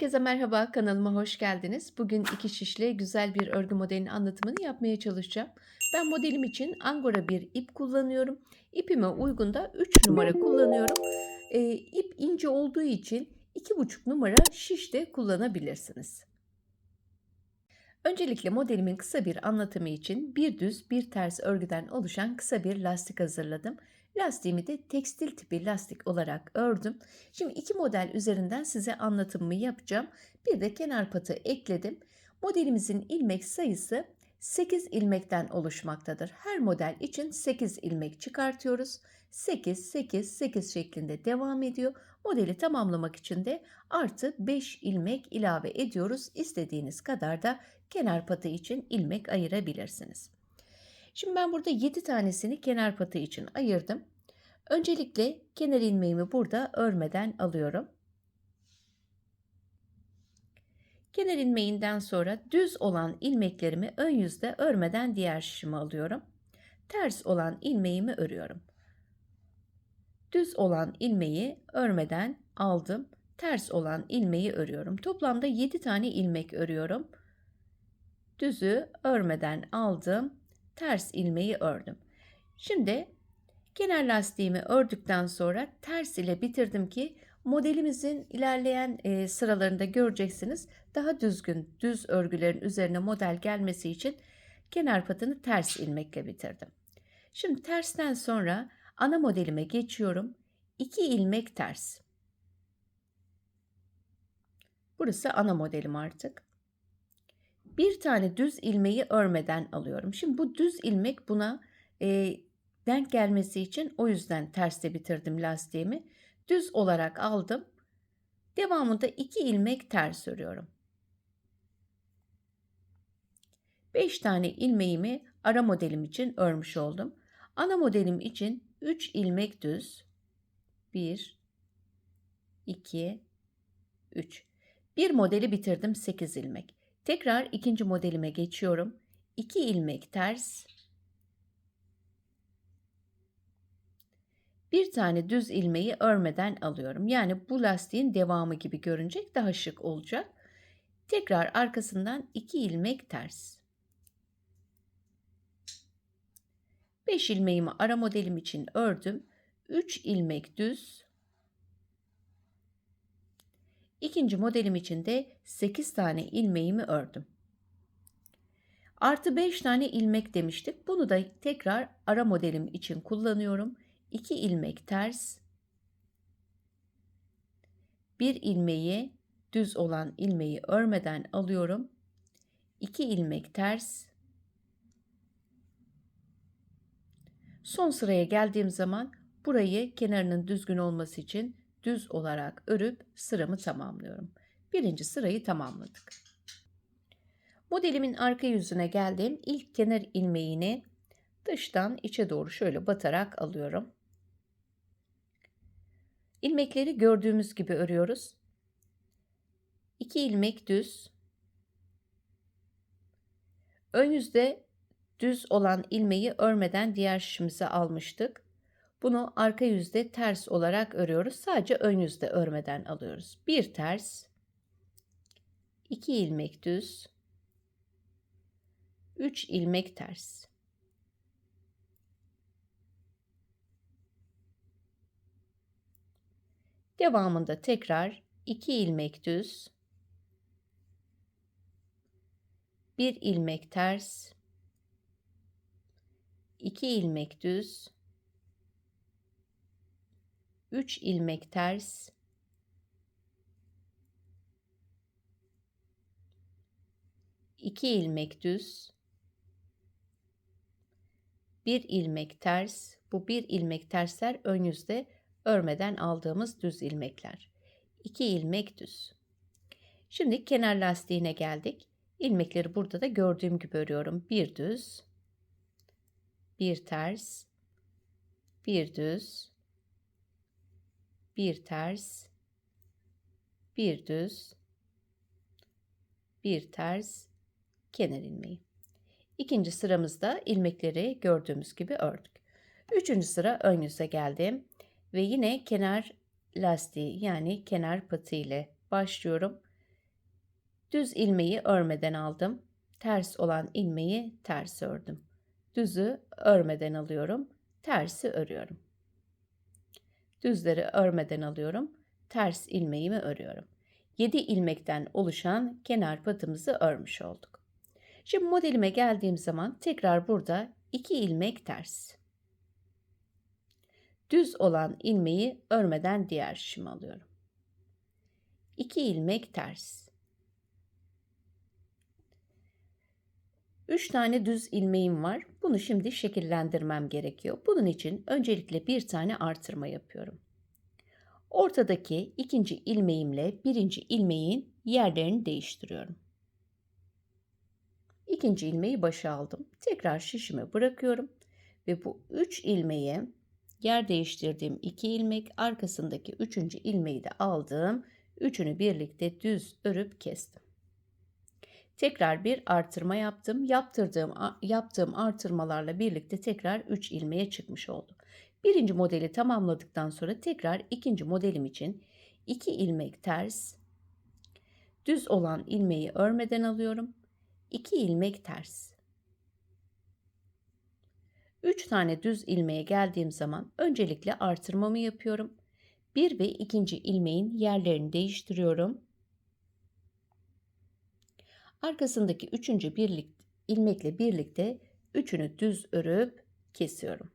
Herkese merhaba, kanalıma hoş geldiniz. Bugün iki şişle güzel bir örgü modelinin anlatımını yapmaya çalışacağım. Ben modelim için angora bir ip kullanıyorum. İpime uygun da 3 numara kullanıyorum. Ee, ip ince olduğu için 2,5 numara şiş de kullanabilirsiniz. Öncelikle modelimin kısa bir anlatımı için bir düz bir ters örgüden oluşan kısa bir lastik hazırladım. Lastiğimi de tekstil tipi lastik olarak ördüm. Şimdi iki model üzerinden size anlatımımı yapacağım. Bir de kenar patı ekledim. Modelimizin ilmek sayısı 8 ilmekten oluşmaktadır. Her model için 8 ilmek çıkartıyoruz. 8, 8, 8 şeklinde devam ediyor. Modeli tamamlamak için de artı 5 ilmek ilave ediyoruz. İstediğiniz kadar da kenar patı için ilmek ayırabilirsiniz. Şimdi ben burada 7 tanesini kenar patı için ayırdım. Öncelikle kenar ilmeğimi burada örmeden alıyorum. Kenar ilmeğinden sonra düz olan ilmeklerimi ön yüzde örmeden diğer şişime alıyorum. Ters olan ilmeğimi örüyorum. Düz olan ilmeği örmeden aldım. Ters olan ilmeği örüyorum. Toplamda 7 tane ilmek örüyorum. Düzü örmeden aldım ters ilmeği ördüm. Şimdi kenar lastiğimi ördükten sonra ters ile bitirdim ki modelimizin ilerleyen e, sıralarında göreceksiniz. Daha düzgün düz örgülerin üzerine model gelmesi için kenar patını ters ilmekle bitirdim. Şimdi tersten sonra ana modelime geçiyorum. 2 ilmek ters. Burası ana modelim artık bir tane düz ilmeği örmeden alıyorum. Şimdi bu düz ilmek buna e, denk gelmesi için o yüzden terste bitirdim lastiğimi. Düz olarak aldım. Devamında iki ilmek ters örüyorum. 5 tane ilmeğimi ara modelim için örmüş oldum. Ana modelim için 3 ilmek düz. 1 2 3. Bir modeli bitirdim 8 ilmek. Tekrar ikinci modelime geçiyorum. 2 ilmek ters. Bir tane düz ilmeği örmeden alıyorum. Yani bu lastiğin devamı gibi görünecek, daha şık olacak. Tekrar arkasından 2 ilmek ters. 5 ilmeğimi ara modelim için ördüm. 3 ilmek düz. İkinci modelim için de 8 tane ilmeğimi ördüm. Artı 5 tane ilmek demiştik. Bunu da tekrar ara modelim için kullanıyorum. 2 ilmek ters. Bir ilmeği düz olan ilmeği örmeden alıyorum. 2 ilmek ters. Son sıraya geldiğim zaman burayı kenarının düzgün olması için düz olarak örüp sıramı tamamlıyorum. Birinci sırayı tamamladık. Modelimin arka yüzüne geldim. İlk kenar ilmeğini dıştan içe doğru şöyle batarak alıyorum. İlmekleri gördüğümüz gibi örüyoruz. 2 ilmek düz. Ön yüzde düz olan ilmeği örmeden diğer şişimize almıştık. Bunu arka yüzde ters olarak örüyoruz. Sadece ön yüzde örmeden alıyoruz. Bir ters, iki ilmek düz, üç ilmek ters. Devamında tekrar iki ilmek düz, bir ilmek ters, iki ilmek düz, 3 ilmek ters. İki ilmek düz. Bir ilmek ters. Bu bir ilmek tersler ön yüzde örmeden aldığımız düz ilmekler. 2 ilmek düz. Şimdi kenar lastiğine geldik. İlmekleri burada da gördüğüm gibi örüyorum. Bir düz. Bir ters. Bir düz bir ters, bir düz, bir ters, kenar ilmeği. İkinci sıramızda ilmekleri gördüğümüz gibi ördük. Üçüncü sıra ön yüze geldim ve yine kenar lastiği yani kenar patı ile başlıyorum. Düz ilmeği örmeden aldım. Ters olan ilmeği ters ördüm. Düzü örmeden alıyorum. Tersi örüyorum. Düzleri örmeden alıyorum. Ters ilmeğimi örüyorum. 7 ilmekten oluşan kenar patımızı örmüş olduk. Şimdi modelime geldiğim zaman tekrar burada 2 ilmek ters. Düz olan ilmeği örmeden diğer şişime alıyorum. 2 ilmek ters. 3 tane düz ilmeğim var. Bunu şimdi şekillendirmem gerekiyor. Bunun için öncelikle bir tane artırma yapıyorum. Ortadaki ikinci ilmeğimle birinci ilmeğin yerlerini değiştiriyorum. İkinci ilmeği başa aldım. Tekrar şişime bırakıyorum ve bu 3 ilmeğe yer değiştirdiğim 2 ilmek arkasındaki 3. ilmeği de aldım. Üçünü birlikte düz örüp kestim. Tekrar bir artırma yaptım. Yaptırdığım yaptığım artırmalarla birlikte tekrar 3 ilmeğe çıkmış oldum. Birinci modeli tamamladıktan sonra tekrar ikinci modelim için 2 ilmek ters, düz olan ilmeği örmeden alıyorum. 2 ilmek ters. 3 tane düz ilmeğe geldiğim zaman öncelikle artırmamı yapıyorum. Bir ve ikinci ilmeğin yerlerini değiştiriyorum. Arkasındaki üçüncü birlik, ilmekle birlikte üçünü düz örüp kesiyorum.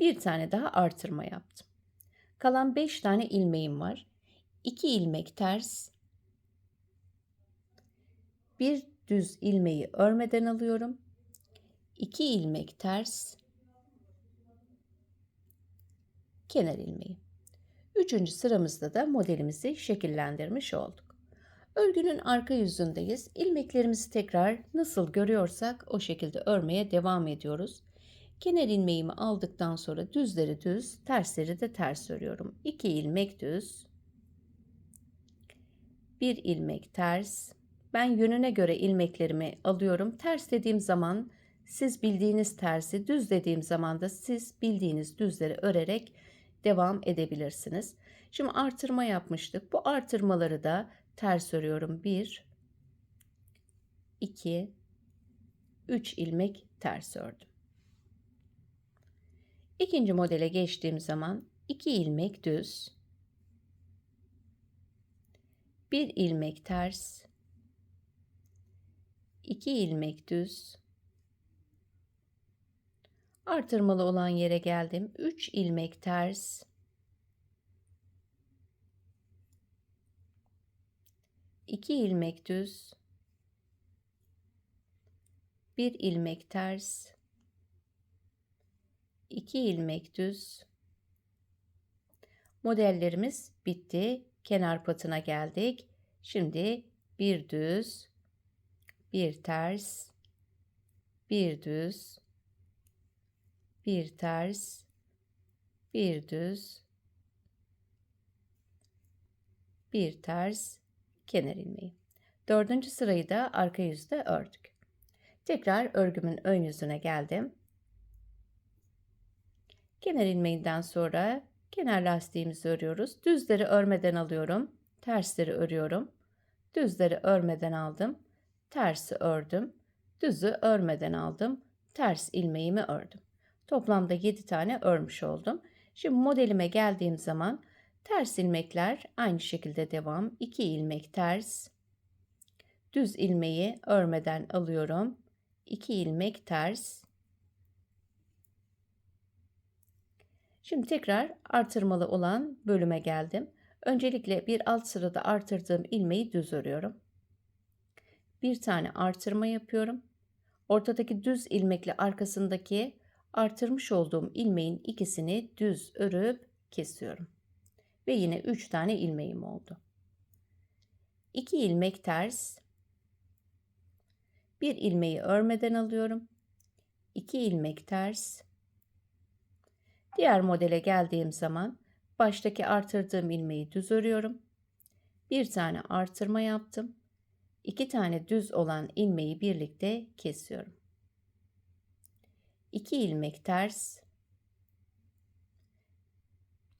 Bir tane daha artırma yaptım. Kalan 5 tane ilmeğim var. 2 ilmek ters. Bir düz ilmeği örmeden alıyorum. 2 ilmek ters. Kenar ilmeği. Üçüncü sıramızda da modelimizi şekillendirmiş olduk. Örgünün arka yüzündeyiz. İlmeklerimizi tekrar nasıl görüyorsak o şekilde örmeye devam ediyoruz. Kenar ilmeğimi aldıktan sonra düzleri düz, tersleri de ters örüyorum. 2 ilmek düz, 1 ilmek ters. Ben yönüne göre ilmeklerimi alıyorum. Ters dediğim zaman siz bildiğiniz tersi, düz dediğim zaman da siz bildiğiniz düzleri örerek devam edebilirsiniz. Şimdi artırma yapmıştık. Bu artırmaları da ters örüyorum. 1 2 3 ilmek ters ördüm. İkinci modele geçtiğim zaman 2 ilmek düz, 1 ilmek ters, 2 ilmek düz, artırmalı olan yere geldim. 3 ilmek ters, 2 ilmek düz, 1 ilmek ters, 2 ilmek düz. Modellerimiz bitti. Kenar patına geldik. Şimdi bir düz, bir ters, bir düz, bir ters, bir düz, bir ters, kenar ilmeği. Dördüncü sırayı da arka yüzde ördük. Tekrar örgümün ön yüzüne geldim. Kenar ilmeğinden sonra kenar lastiğimizi örüyoruz. Düzleri örmeden alıyorum. Tersleri örüyorum. Düzleri örmeden aldım. Tersi ördüm. Düzü örmeden aldım. Ters ilmeğimi ördüm. Toplamda 7 tane örmüş oldum. Şimdi modelime geldiğim zaman ters ilmekler aynı şekilde devam. 2 ilmek ters. Düz ilmeği örmeden alıyorum. 2 ilmek ters. Şimdi tekrar artırmalı olan bölüme geldim. Öncelikle bir alt sırada artırdığım ilmeği düz örüyorum. Bir tane artırma yapıyorum. Ortadaki düz ilmekle arkasındaki artırmış olduğum ilmeğin ikisini düz örüp kesiyorum. Ve yine 3 tane ilmeğim oldu. 2 ilmek ters. Bir ilmeği örmeden alıyorum. 2 ilmek ters. Diğer modele geldiğim zaman baştaki artırdığım ilmeği düz örüyorum. Bir tane artırma yaptım. İki tane düz olan ilmeği birlikte kesiyorum. İki ilmek ters.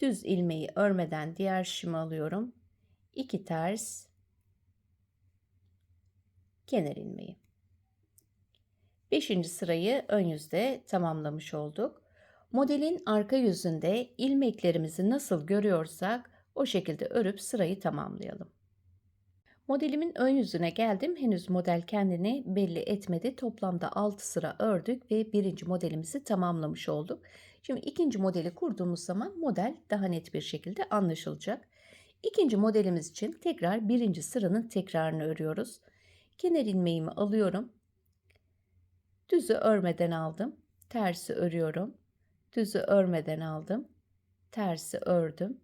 Düz ilmeği örmeden diğer şişimi alıyorum. İki ters. kenar ilmeği. Beşinci sırayı ön yüzde tamamlamış olduk. Modelin arka yüzünde ilmeklerimizi nasıl görüyorsak o şekilde örüp sırayı tamamlayalım. Modelimin ön yüzüne geldim. Henüz model kendini belli etmedi. Toplamda 6 sıra ördük ve birinci modelimizi tamamlamış olduk. Şimdi ikinci modeli kurduğumuz zaman model daha net bir şekilde anlaşılacak. İkinci modelimiz için tekrar birinci sıranın tekrarını örüyoruz. Kenar ilmeğimi alıyorum. Düzü örmeden aldım. Tersi örüyorum. Düzü örmeden aldım. Tersi ördüm.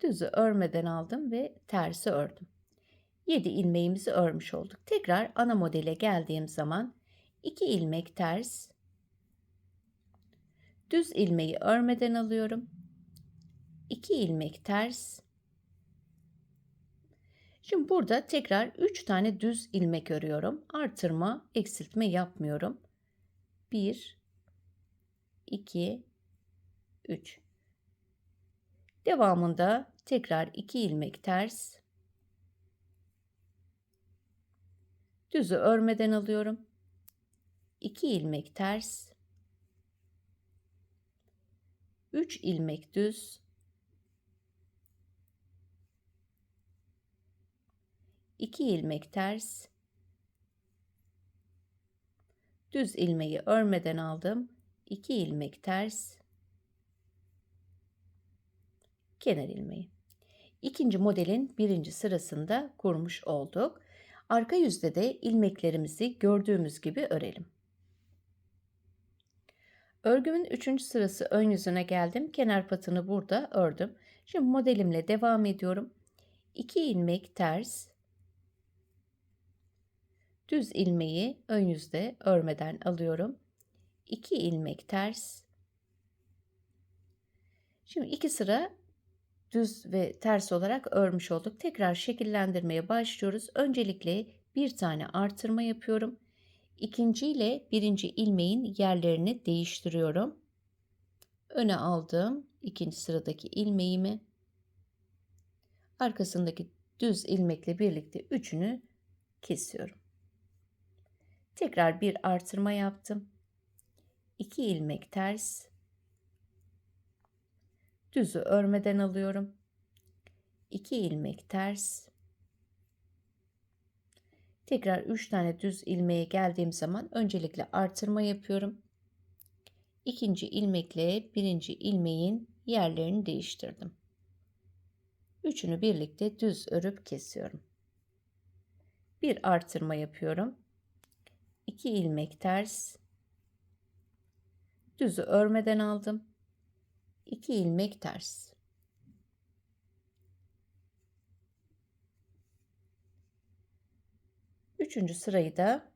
Düzü örmeden aldım ve tersi ördüm. 7 ilmeğimizi örmüş olduk. Tekrar ana modele geldiğim zaman 2 ilmek ters, düz ilmeği örmeden alıyorum. 2 ilmek ters. Şimdi burada tekrar 3 tane düz ilmek örüyorum. Artırma, eksiltme yapmıyorum. 1 2 3 Devamında tekrar 2 ilmek ters Düzü örmeden alıyorum. 2 ilmek ters. 3 ilmek düz. 2 ilmek ters. Düz ilmeği örmeden aldım. 2 ilmek ters. Kenar ilmeği. İkinci modelin birinci sırasında kurmuş olduk. Arka yüzde de ilmeklerimizi gördüğümüz gibi örelim. Örgümün üçüncü sırası ön yüzüne geldim. Kenar patını burada ördüm. Şimdi modelimle devam ediyorum. 2 ilmek ters. Düz ilmeği ön yüzde örmeden alıyorum. 2 ilmek ters. Şimdi iki sıra düz ve ters olarak örmüş olduk. Tekrar şekillendirmeye başlıyoruz. Öncelikle bir tane artırma yapıyorum. İkinci ile birinci ilmeğin yerlerini değiştiriyorum. Öne aldım ikinci sıradaki ilmeğimi. Arkasındaki düz ilmekle birlikte üçünü kesiyorum. Tekrar bir artırma yaptım. 2 ilmek ters düzü örmeden alıyorum. 2 ilmek ters. Tekrar 3 tane düz ilmeğe geldiğim zaman öncelikle artırma yapıyorum. İkinci ilmekle birinci ilmeğin yerlerini değiştirdim. Üçünü birlikte düz örüp kesiyorum. Bir artırma yapıyorum. 2 ilmek ters. Düzü örmeden aldım. 2 ilmek ters. Üçüncü sırayı da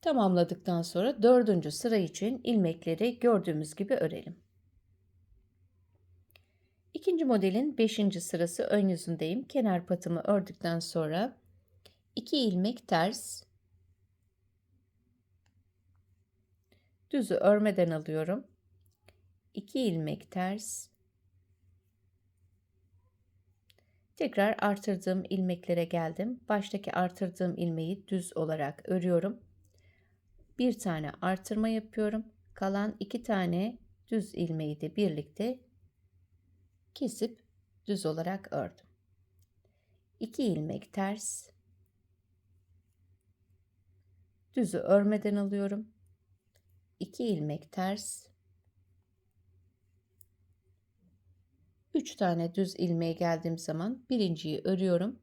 tamamladıktan sonra dördüncü sıra için ilmekleri gördüğümüz gibi örelim. İkinci modelin beşinci sırası ön yüzündeyim. Kenar patımı ördükten sonra 2 ilmek ters düzü örmeden alıyorum. 2 ilmek ters. Tekrar artırdığım ilmeklere geldim. Baştaki artırdığım ilmeği düz olarak örüyorum. Bir tane artırma yapıyorum. Kalan iki tane düz ilmeği de birlikte kesip düz olarak ördüm. 2 ilmek ters. Düzü örmeden alıyorum. 2 ilmek ters 3 tane düz ilmeğe geldiğim zaman birinciyi örüyorum.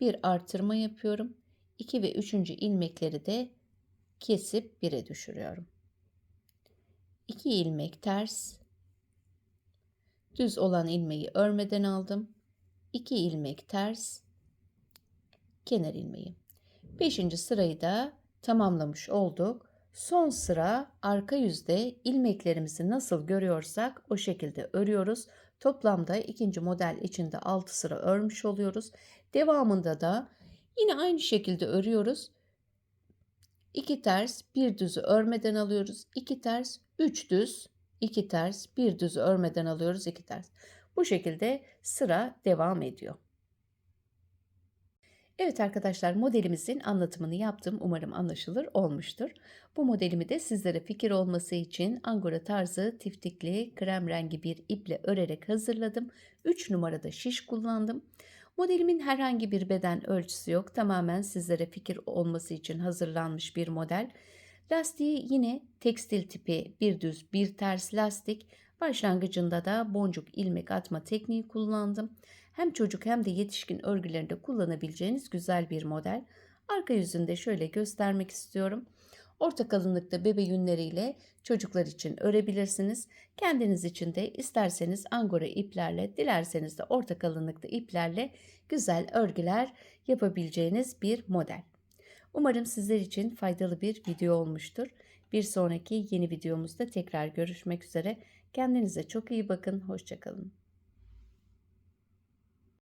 Bir artırma yapıyorum. 2 ve 3. ilmekleri de kesip 1'e düşürüyorum. 2 ilmek ters. Düz olan ilmeği örmeden aldım. 2 ilmek ters. Kenar ilmeği. 5. sırayı da tamamlamış olduk. Son sıra arka yüzde ilmeklerimizi nasıl görüyorsak o şekilde örüyoruz. Toplamda ikinci model içinde 6 sıra örmüş oluyoruz. Devamında da yine aynı şekilde örüyoruz. 2 ters, bir düzü örmeden alıyoruz. 2 ters, 3 düz, 2 ters, bir düzü örmeden alıyoruz. 2 ters. Bu şekilde sıra devam ediyor. Evet arkadaşlar modelimizin anlatımını yaptım. Umarım anlaşılır olmuştur. Bu modelimi de sizlere fikir olması için angora tarzı tiftikli krem rengi bir iple örerek hazırladım. 3 numarada şiş kullandım. Modelimin herhangi bir beden ölçüsü yok. Tamamen sizlere fikir olması için hazırlanmış bir model. Lastiği yine tekstil tipi bir düz bir ters lastik. Başlangıcında da boncuk ilmek atma tekniği kullandım. Hem çocuk hem de yetişkin örgülerinde kullanabileceğiniz güzel bir model. Arka yüzünde şöyle göstermek istiyorum. Orta kalınlıkta bebe yünleriyle çocuklar için örebilirsiniz. Kendiniz için de isterseniz angora iplerle, dilerseniz de orta kalınlıkta iplerle güzel örgüler yapabileceğiniz bir model. Umarım sizler için faydalı bir video olmuştur. Bir sonraki yeni videomuzda tekrar görüşmek üzere. Kendinize çok iyi bakın. Hoşçakalın.